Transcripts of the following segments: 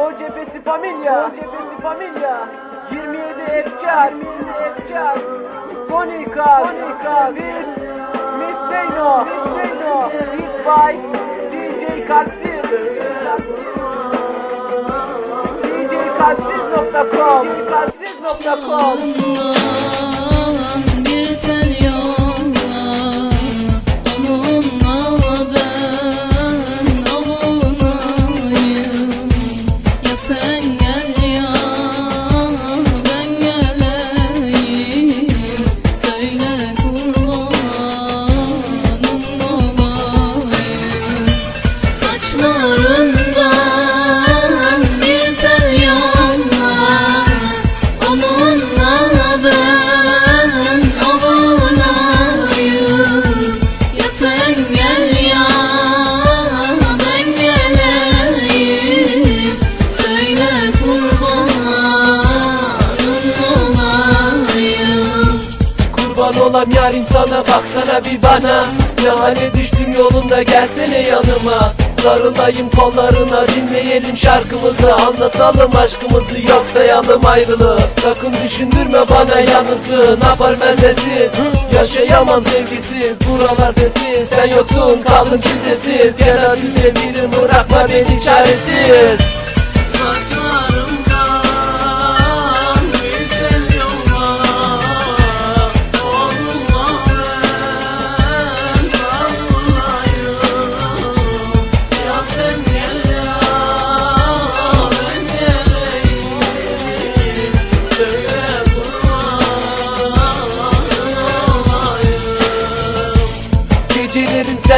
Doğu cephesi familya. Doğu cephesi familya. 27 efkar. 27 efkar. Sonika. Sonika. Beat. Miss Zeyno. Miss Zeyno. Beat by DJ Kalpsiz. DJ Kalpsiz.com DJ Kalpsiz.com olam yarim sana baksana bir bana. Ne hale düştüm yolunda gelsene yanıma. Sarılayım kollarına dinleyelim şarkımızı. Anlatalım aşkımızı yok sayalım ayrılığı Sakın düşündürme bana yalnızlığı Ne yapar ben sessiz Yaşayamam sevgisiz Buralar sessiz. Sen yoksun kaldım kimsesiz. Gel bize birim bırakma beni çaresiz. Saçlarımdan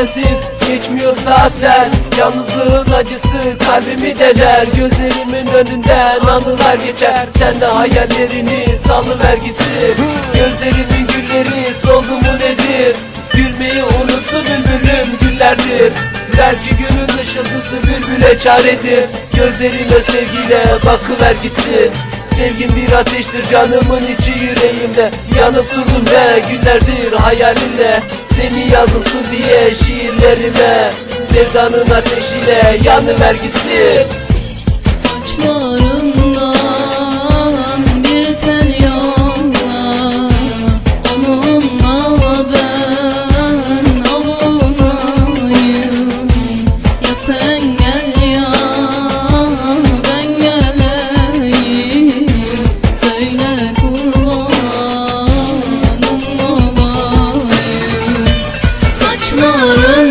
sensiz geçmiyor saatler. Yalnızlığın acısı kalbimi deler Gözlerimin önünden anılar geçer. Sen de hayallerini salıver gitsin. Gözlerimin gülleri soldu mu nedir? Gülmeyi unuttu bülbülüm günlerdir. Belki günün ışıltısı bülbüle çaredir. Gözlerime sevgiyle bakıver gitsin. Sevgim bir ateştir canımın içi yüreğimde. Yanıp durdum ve günlerdir hayalimle Seni yazdım su diye şiirlerime Sevdanın ateşiyle yanıver gitsin Saçlarından